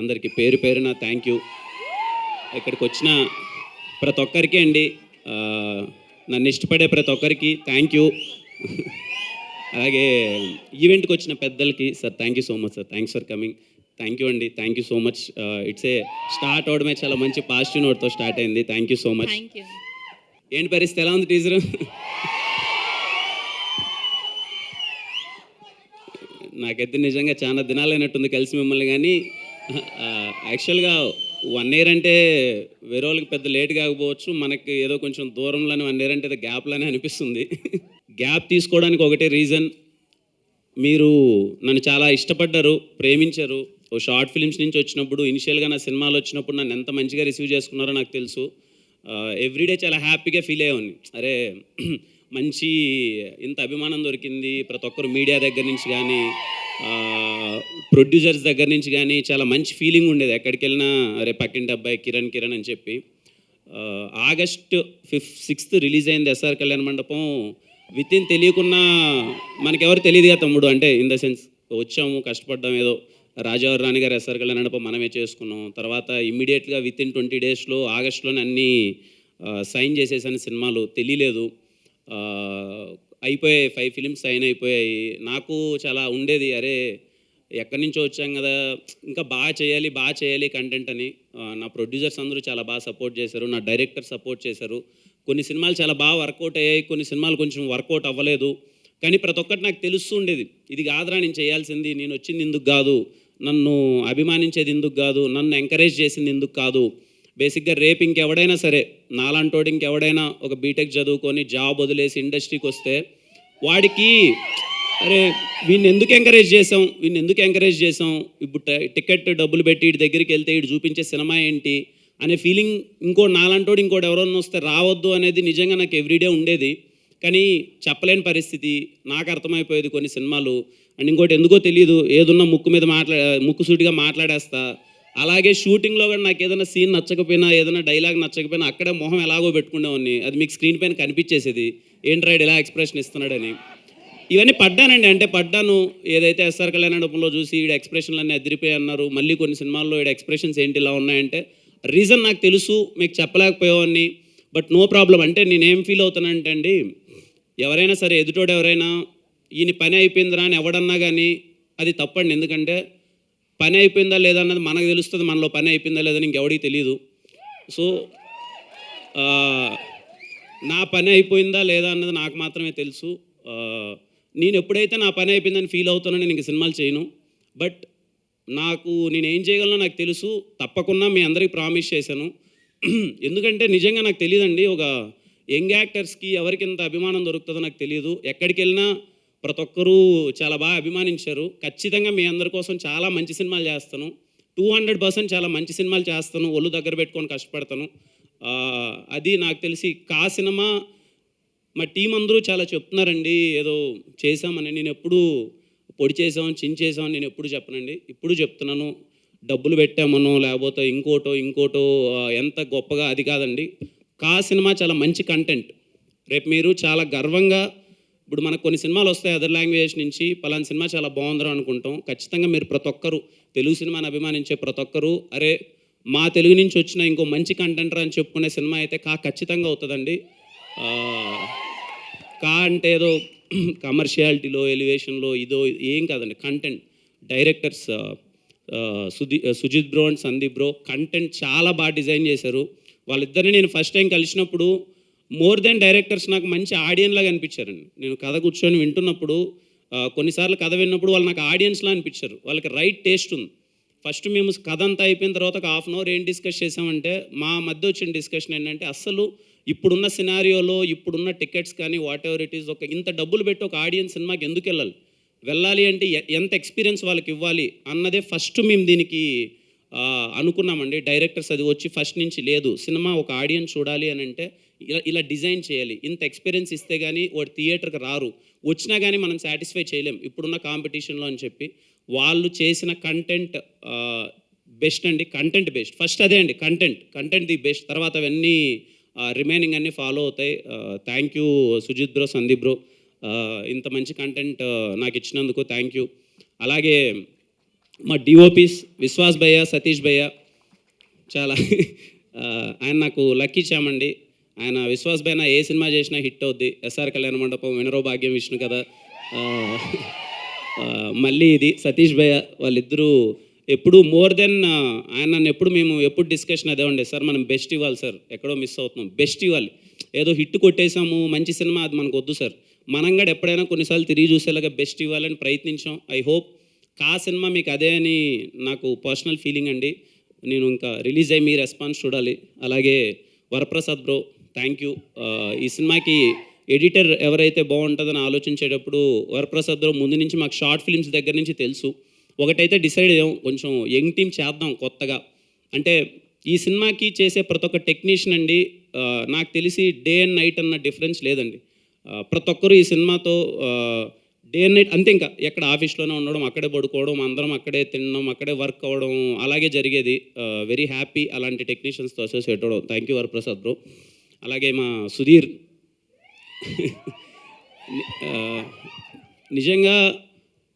అందరికీ పేరు పేరున థ్యాంక్ యూ ఇక్కడికి వచ్చిన ప్రతి ఒక్కరికి అండి. నన్ను ఇష్టపడే ప్రతి ఒక్కరికి థ్యాంక్ యూ అలాగే ఈవెంట్కి వచ్చిన పెద్దలకి sir thank you so much sir thanks for coming thank you అండి. Thank you so much it's a start అవడమే చాలా మంచి పాజిటివ్ నోట్తో స్టార్ట్ అయింది. థ్యాంక్ యూ సో మచ్ ఏంటి పరిస్థితి? ఎలా ఉంది టీచరు నాకైతే నిజంగా చాలా దినాలు అయినట్టుంది కలిసి మిమ్మల్ని కానీ యాక్చువల్గా వన్ ఇయర్ అంటే వేరే వాళ్ళకి పెద్ద లేట్ కాకపోవచ్చు. మనకి ఏదో కొంచెం దూరంలోనే వన్ ఇయర్ అంటే గ్యాప్లోనే అనిపిస్తుంది. గ్యాప్ తీసుకోవడానికి ఒకటే రీజన్ మీరు నన్ను చాలా ఇష్టపడ్డారు ప్రేమించారు. ఓ షార్ట్ ఫిల్మ్స్ నుంచి వచ్చినప్పుడు ఇనిషియల్గా నా సినిమాలు వచ్చినప్పుడు నన్ను ఎంత మంచిగా రిసీవ్ చేసుకున్నారో నాకు తెలుసు. ఎవ్రీడే చాలా హ్యాపీగా ఫీల్ అయ్యేవాడిని. అరే మంచి ఇంత అభిమానం దొరికింది. ప్రతి ఒక్కరు మీడియా దగ్గర నుంచి కానీ ప్రొడ్యూసర్స్ దగ్గర నుంచి కానీ చాలా మంచి ఫీలింగ్ ఉండేది. ఎక్కడికి వెళ్ళినా అరే పక్కింటి అబ్బాయి కిరణ్ కిరణ్ అని చెప్పి. ఆగస్ట్ ఫిఫ్త్ సిక్స్త్ రిలీజ్ అయింది SR Kalyana Mandapam. With in తెలియకున్నా మనకెవరు తెలియదుగా తమ్ముడు. అంటే ఇన్ ద సెన్స్ వచ్చాము కష్టపడ్డాం ఏదో రాజావారి రాణి గారు ఎస్ఆర్ కళ్యాణ మండపం మనమే చేసుకున్నాం. తర్వాత ఇమ్మీడియట్గా విత్ ఇన్ ట్వంటీ డేస్లో ఆగస్ట్లోనే అన్నీ సైన్ చేసేసాను సినిమాలు. తెలియలేదు. అయిపోయాయి ఫైవ్ ఫిలిమ్స్ సైన్ అయిపోయాయి. నాకు చాలా ఉండేది అరే ఎక్కడి నుంచో వచ్చాం కదా ఇంకా బాగా చేయాలి బాగా చేయాలి కంటెంట్ అని. నా ప్రొడ్యూసర్స్ అందరూ చాలా బాగా సపోర్ట్ చేశారు నా డైరెక్టర్ సపోర్ట్ చేశారు. కొన్ని సినిమాలు చాలా బాగా వర్కౌట్ అయ్యాయి కొన్ని సినిమాలు కొంచెం వర్కౌట్ అవ్వలేదు. కానీ ప్రతి ఒక్కటి నాకు తెలుస్తూ ఉండేది. ఇది కాదురా నేను చేయాల్సింది నేను వచ్చింది ఎందుకు కాదు నన్ను అభిమానించేది ఎందుకు కాదు నన్ను ఎంకరేజ్ చేసింది ఎందుకు కాదు బేసిక్గా రేపు ఇంకెవడైనా సరే నాలాంటోడు ఇంకెవడైనా ఒక బీటెక్ చదువుకొని జాబ్ వదిలేసి ఇండస్ట్రీకి వస్తే వాడికి అరే వీడిని ఎందుకు ఎంకరేజ్ చేసాం వీడిని ఎందుకు ఎంకరేజ్ చేసాం ఇప్పుడు టికెట్ డబ్బులు పెట్టి ఇటు దగ్గరికి వెళ్తే ఇటు చూపించే సినిమా ఏంటి? అనే ఫీలింగ్ ఇంకో నాలంటోడు ఇంకోటి ఎవరన్నా వస్తే రావద్దు అనేది నిజంగా నాకు ఎవ్రీడే ఉండేది. కానీ చెప్పలేని పరిస్థితి నాకు అర్థమైపోయేది కొన్ని సినిమాలు. అండ్ ఇంకోటి ఎందుకో తెలియదు ఏదున్నా ముక్కు మీద మాట్లా ముక్కు సూటిగా మాట్లాడేస్తా. అలాగే షూటింగ్లో కూడా నాకు ఏదైనా సీన్ నచ్చకపోయినా ఏదైనా డైలాగ్ నచ్చకపోయినా అక్కడే మొహం ఎలాగో పెట్టుకునేవాడిని అది మీకు స్క్రీన్ పైన కనిపించేసేది. ఏంట్రాయిడ్ ఎలా ఎక్స్ప్రెషన్ ఇస్తున్నాడని. ఇవన్నీ పడ్డానండి. అంటే పడ్డాను. ఏదైతే ఎస్ఆర్ కళ్యాణ మండపంలో చూసి వీడి ఎక్స్ప్రెషన్లు అన్నీ అదిరిపోయి అన్నారు. మళ్ళీ కొన్ని సినిమాల్లో ఈడ ఎక్స్ప్రెషన్స్ ఏంటి ఇలా ఉన్నాయంటే రీజన్ నాకు తెలుసు మీకు చెప్పలేకపోయేవాడిని. బట్ నో ప్రాబ్లం అంటే నేనేం ఫీల్ అవుతానంటే అండి ఎవరైనా సరే ఎదుటోడు ఎవరైనా ఈయన పని అయిపోయిందిరా అని ఎవడన్నా కానీ అది తప్పండి. ఎందుకంటే పని అయిపోయిందా లేదా అన్నది మనకు తెలుస్తుంది మనలో పని అయిపోయిందా లేదని ఇంకెవడికి తెలియదు సో నా పని అయిపోయిందా లేదా అన్నది నాకు మాత్రమే తెలుసు. నేను ఎప్పుడైతే నా పని అయిపోయిందని ఫీల్ అవుతానో నేను ఇంక సినిమాలు చేయను. బట్ నాకు నేను ఏం చేయగలనో నాకు తెలుసు. తప్పకుండా మీ అందరికీ ప్రామిస్ చేశాను. ఎందుకంటే నిజంగా నాకు తెలియదండి ఒక యంగ్ యాక్టర్స్కి ఎవరికి ఎంత అభిమానం దొరుకుతుందో నాకు తెలియదు ఎక్కడికి వెళ్ళినా ప్రతి ఒక్కరూ చాలా బాగా అభిమానించారు. ఖచ్చితంగా మీ అందరి కోసం చాలా మంచి సినిమాలు చేస్తాను. టూ హండ్రెడ్ పర్సెంట్ చాలా మంచి సినిమాలు చేస్తాను. ఒళ్ళు దగ్గర పెట్టుకొని కష్టపడతాను. అది నాకు తెలిసి కా సినిమా మా టీం అందరూ చాలా చెప్తున్నారండి. ఏదో చేసామని నేను ఎప్పుడు పొడి చేసాం చించేసాం నేను ఎప్పుడు చెప్పనండి. ఇప్పుడు చెప్తున్నాను. డబ్బులు పెట్టామనో లేకపోతే ఇంకోటో ఇంకోటో ఎంత గొప్పగా అది కాదండి. కా సినిమా చాలా మంచి కంటెంట్. రేపు మీరు చాలా గర్వంగా ఇప్పుడు మనకు కొన్ని సినిమాలు వస్తాయి అదర్ లాంగ్వేజ్ నుంచి పలానా సినిమా చాలా బాగుందిరా అనుకుంటాం. ఖచ్చితంగా మీరు ప్రతి ఒక్కరు తెలుగు సినిమాని అభిమానించే ప్రతి ఒక్కరు అరే మా తెలుగు నుంచి వచ్చిన ఇంకో మంచి కంటెంట్ అని చెప్పుకునే సినిమా అయితే కా ఖచ్చితంగా అవుతుందండి. కా అంటే ఏదో కమర్షియాలిటీలో ఎలివేషన్లో ఇదో ఏం కాదండి content directors Sudhi Sujeeth bro and Sandeep bro content చాలా బాగా డిజైన్ చేశారు. వాళ్ళిద్దరిని నేను ఫస్ట్ టైం కలిసినప్పుడు మోర్ దెన్ డైరెక్టర్స్ నాకు మంచి ఆడియన్లాగా అనిపించారండి నేను కథ కూర్చొని వింటున్నప్పుడు కొన్నిసార్లు కథ విన్నప్పుడు వాళ్ళు నాకు ఆడియన్స్లా అనిపించారు. వాళ్ళకి రైట్ టేస్ట్ ఉంది. ఫస్ట్ మేము కథ అంతా అయిపోయిన తర్వాత ఒక హాఫ్ అన్ అవర్ ఏం డిస్కస్ చేసామంటే మా మధ్య వచ్చిన డిస్కషన్ ఏంటంటే అసలు ఇప్పుడున్న సినారియోలో ఇప్పుడున్న టికెట్స్ కానీ వాట్ ఎవర్ ఇట్ ఈస్ ఒక ఇంత డబ్బులు పెట్టి ఒక ఆడియన్స్ సినిమాకి ఎందుకు వెళ్ళాలి? వెళ్ళాలి అంటే ఎ- ఎంత ఎక్స్పీరియన్స్ వాళ్ళకి ఇవ్వాలి? అన్నదే ఫస్ట్ మేము దీనికి అనుకున్నామండి. డైరెక్టర్స్ అది వచ్చి ఫస్ట్ నుంచి లేదు. సినిమా ఒక ఆడియన్స్ చూడాలి అని అంటే ఇలా ఇలా డిజైన్ చేయాలి. ఇంత ఎక్స్పీరియన్స్ ఇస్తే కానీ వాడు థియేటర్కి రారు. వచ్చినా కానీ మనం సాటిస్ఫై చేయలేం. ఇప్పుడున్న కాంపిటీషన్లో అని చెప్పి వాళ్ళు చేసిన కంటెంట్ బెస్ట్ అండి. Content best. ఫస్ట్ అదే అండి. కంటెంట్. Content the best. తర్వాత అవన్నీ రిమైనింగ్ అన్నీ ఫాలో అవుతాయి. Thank you Sujeeth bro Sandeep bro. ఇంత మంచి కంటెంట్ నాకు ఇచ్చినందుకు థ్యాంక్ యూ. అలాగే మా డిఓపీస్ విశ్వాస్ భయ్య సతీష్ భయ్య చాలా ఆయన నాకు లక్కీ చామండి. ఆయన విశ్వాస్ భయ్య ఏ సినిమా చేసినా హిట్ అవుద్ది. ఎస్ఆర్ కళ్యాణ మండపం వినరో భాగ్యం విష్ణు కదా మళ్ళీ ఇది సతీష్ భయ్య వాళ్ళిద్దరూ ఎప్పుడు మోర్ దెన్ ఆయన నన్ను ఎప్పుడు మేము ఎప్పుడు డిస్కషన్ అదే ఉండే. సార్ మనం బెస్ట్ ఇవ్వాలి సార్. ఎక్కడో మిస్ అవుతున్నాం. బెస్ట్ ఇవ్వాలి. ఏదో హిట్ కొట్టేసాము మంచి సినిమా అది మనకు వద్దు సార్. మనం కూడా ఎప్పుడైనా కొన్నిసార్లు తిరిగి చూసేలాగా బెస్ట్ ఇవ్వాలని ప్రయత్నించాం. ఐ హోప్ కా సినిమా మీకు అదే అని నాకు పర్సనల్ ఫీలింగ్ అండి. నేను ఇంకా రిలీజ్ అయ్యి మీ రెస్పాన్స్ చూడాలి. అలాగే వరప్రసాద్ బ్రో థ్యాంక్ యూ ఈ సినిమాకి ఎడిటర్ ఎవరైతే బాగుంటుందని ఆలోచించేటప్పుడు వరప్రసాద్ ముందు నుంచి మాకు షార్ట్ ఫిల్మ్స్ దగ్గర నుంచి తెలుసు. ఒకటైతే డిసైడ్ అయ్యాం కొంచెం యంగ్ టీమ్ చేద్దాం కొత్తగా. అంటే ఈ సినిమాకి చేసే ప్రతి ఒక్క టెక్నీషియన్ అండి నాకు తెలిసి డే అండ్ నైట్ అన్న డిఫరెన్స్ లేదండి. ప్రతి ఒక్కరు ఈ సినిమాతో డే అండ్ నైట్ అంతే ఇంకా. ఎక్కడ ఆఫీస్లోనే ఉండడం అక్కడే పడుకోవడం అందరం అక్కడే తినడం అక్కడే వర్క్ అవ్వడం అలాగే జరిగేది. వెరీ హ్యాపీ అలాంటి టెక్నీషియన్స్తో అసోసియేట్ అవ్వడం. Thank you Varaprasad bro. అలాగే మా సుధీర్. నిజంగా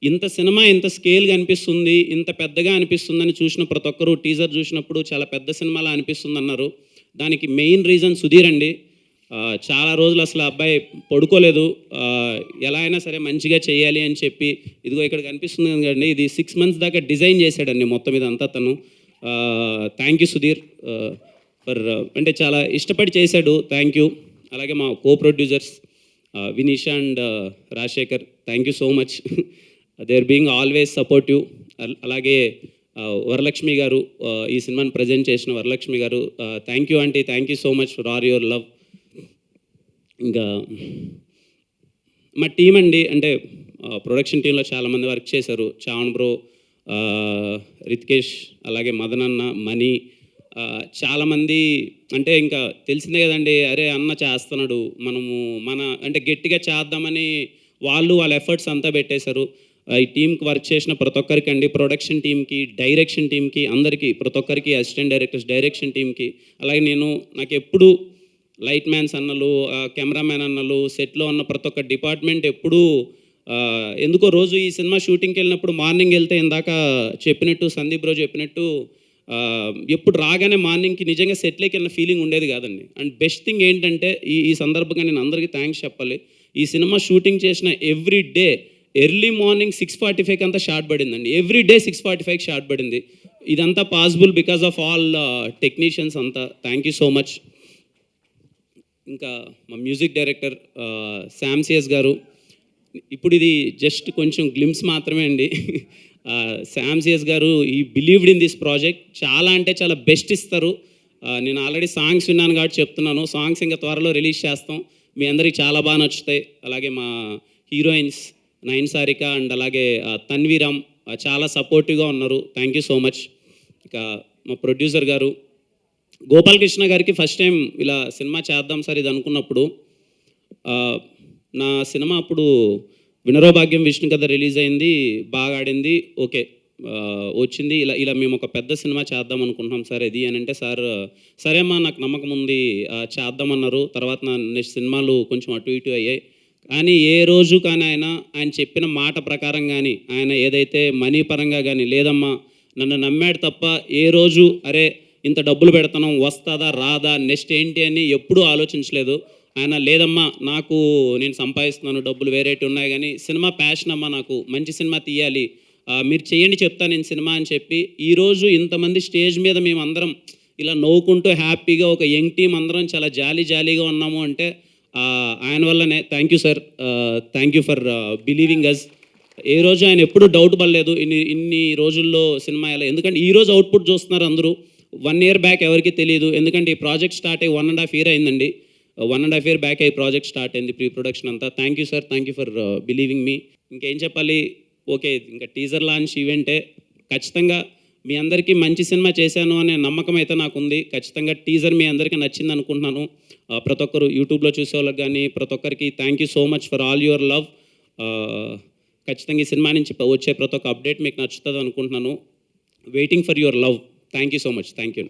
ఇంత సినిమా ఇంత స్కేల్గా అనిపిస్తుంది ఇంత పెద్దగా అనిపిస్తుందని చూసిన ప్రతి ఒక్కరు టీజర్ చూసినప్పుడు చాలా పెద్ద సినిమాలా అనిపిస్తుంది అన్నారు దానికి మెయిన్ రీజన్ సుధీర్ అండి. చాలా రోజులు అసలు ఆ అబ్బాయి పడుకోలేదు. ఎలా అయినా సరే మంచిగా చేయాలి అని చెప్పి ఇదిగో ఇక్కడ కనిపిస్తుంది కదండి ఇది సిక్స్ మంత్స్ దాకా డిజైన్ చేశాడండి మొత్తం ఇదంతా తను థ్యాంక్ యూ సుధీర్. ఫర్ అంటే చాలా ఇష్టపడి చేశాడు. థ్యాంక్ యూ అలాగే మా co producers Vineesh and Rajasekhar thank you so much they are being always supportive అలాగే వరలక్ష్మి గారు ఈ సినిమాని ప్రజెంట్ చేసిన వరలక్ష్మి గారు thank you aunty thank you so much for our your love ఇంకా మా టీం అండి అంటే ప్రొడక్షన్ టీంలో చాలామంది వర్క్ చేశారు. చావన్ బ్రో రితికేష్ అలాగే మదనన్న మణి చాలామంది అంటే ఇంకా తెలిసిందే కదండి అరే అన్న చేస్తున్నాడు మనము మన అంటే గట్టిగా చేద్దామని వాళ్ళు వాళ్ళ ఎఫర్ట్స్ అంతా పెట్టేశారు. ఆ, ఈ టీంకి వర్క్ చేసిన ప్రతి ఒక్కరికి అండి ప్రొడక్షన్ టీంకి డైరెక్షన్ టీంకి అందరికీ ప్రతి ఒక్కరికి అసిస్టెంట్ డైరెక్టర్స్ డైరెక్షన్ టీంకి అలాగే నేను నాకు ఎప్పుడు లైట్ మ్యాన్స్ అన్నలు కెమెరామ్యాన్ అన్నలు సెట్లో ఉన్న ప్రతి ఒక్క డిపార్ట్మెంట్ ఎప్పుడూ ఎందుకో రోజు ఈ సినిమా షూటింగ్కి వెళ్ళినప్పుడు మార్నింగ్ వెళ్తే ఇందాక చెప్పినట్టు సందీప్ రోజు చెప్పినట్టు ఎప్పుడు రాగానే మార్నింగ్కి నిజంగా సెట్లోకి వెళ్ళిన ఫీలింగ్ ఉండేది కాదండి. అండ్ బెస్ట్ థింగ్ ఏంటంటే ఈ ఈ సందర్భంగా నేను అందరికీ థ్యాంక్స్ చెప్పాలి. ఈ సినిమా షూటింగ్ చేసిన every day early morning six forty ఫైవ్కి అంతా షార్ట్ పడిందండి. ఎవ్రీ డే సిక్స్ ఫార్టీ ఫైవ్కి షార్ట్ పడింది. ఇదంతా possible because of all technicians అంతా. థ్యాంక్ యూ సో మచ్ ఇంకా మా మ్యూజిక్ డైరెక్టర్ శామ్సియస్ గారు. ఇప్పుడు ఇది జస్ట్ కొంచెం గ్లిమ్స్ మాత్రమే అండి. శామ్ సిఎస్ గారు ఈ బిలీవ్డ్ ఇన్ దిస్ ప్రాజెక్ట్ చాలా అంటే చాలా బెస్ట్ ఇస్తారు. నేను ఆల్రెడీ సాంగ్స్ విన్నాను కాబట్టి చెప్తున్నాను. సాంగ్స్ ఇంకా త్వరలో రిలీజ్ చేస్తాం. మీ అందరికి చాలా బాగా నచ్చుతాయి. అలాగే మా హీరోయిన్స్ నయన్ సారిక అండ్ అలాగే తన్వీరామ్ చాలా సపోర్టివ్గా ఉన్నారు. థ్యాంక్ యూ సో మచ్ ఇక మా ప్రొడ్యూసర్ గారు గోపాలకృష్ణ గారికి ఫస్ట్ టైం ఇలా సినిమా చేద్దాం సార్ ఇది అనుకున్నప్పుడు నా సినిమా అప్పుడు వినరో భాగ్యం విష్ణు కథ రిలీజ్ అయింది బాగా ఆడింది. ఓకే. వచ్చింది. ఇలా ఇలా మేము ఒక పెద్ద సినిమా చేద్దాం అనుకుంటున్నాం సార్ ఇది అని అంటే సార్ సరేమ్మా నాకు నమ్మకం ఉంది. చేద్దామన్నారు తర్వాత నా నెక్స్ట్ సినిమాలు కొంచెం అటు ఇటు అయ్యాయి. కానీ ఏ రోజు కానీ ఆయన ఆయన చెప్పిన మాట ప్రకారం కానీ ఆయన ఏదైతే మనీ పరంగా కానీ లేదమ్మా నన్ను నమ్మాడు తప్ప ఏ రోజు అరే ఇంత డబ్బులు పెడతాం వస్తుందా రాదా నెక్స్ట్ ఏంటి అని ఎప్పుడూ ఆలోచించలేదు. ఆయన లేదమ్మా నాకు నేను సంపాదిస్తున్నాను డబ్బులు వేరేటి ఉన్నాయి కానీ సినిమా ప్యాషన్ అమ్మా నాకు. మంచి సినిమా తీయాలి. మీరు చేయండి చెప్తా నేను సినిమా అని చెప్పి ఈరోజు ఇంతమంది స్టేజ్ మీద మేము అందరం ఇలా నవ్వుకుంటూ హ్యాపీగా ఒక యంగ్ టీం అందరం చాలా జాలీ జాలీగా ఉన్నాము అంటే ఆయన వల్లనే. Thank you sir thank you for believing us ఏ రోజు ఆయన ఎప్పుడూ డౌట్ పడలేదు. ఇన్ని ఇన్ని రోజుల్లో సినిమా ఎలా ఎందుకంటే ఈ రోజు అవుట్పుట్ చూస్తున్నారు అందరూ. వన్ ఇయర్ బ్యాక్ ఎవరికి తెలియదు ఎందుకంటే ఈ ప్రాజెక్ట్ స్టార్ట్ అయ్యి వన్ అండ్ హాఫ్ ఇయర్ అయిందండి. One and half year back అయ్యి ప్రాజెక్ట్ స్టార్ట్ అయింది ప్రీ ప్రొడక్షన్ అంతా thank you sir thank you for believing మీ ఇంకేం చెప్పాలి? ఓకే ఇంకా టీజర్ లాంచ్ ఈవెంటే ఖచ్చితంగా మీ అందరికీ మంచి సినిమా చేశాను అనే నమ్మకం అయితే నాకు ఉంది ఖచ్చితంగా టీజర్ మీ అందరికీ నచ్చింది అనుకుంటున్నాను. Uh, ప్రతి ఒక్కరు యూట్యూబ్లో చూసే వాళ్ళకి కానీ ప్రతి ఒక్కరికి thank you so much for all your love ఖచ్చితంగా ఈ సినిమా నుంచి వచ్చే ప్రతి ఒక్క అప్డేట్ మీకు నచ్చుతుంది అనుకుంటున్నాను. Waiting for your love thank you so much thank you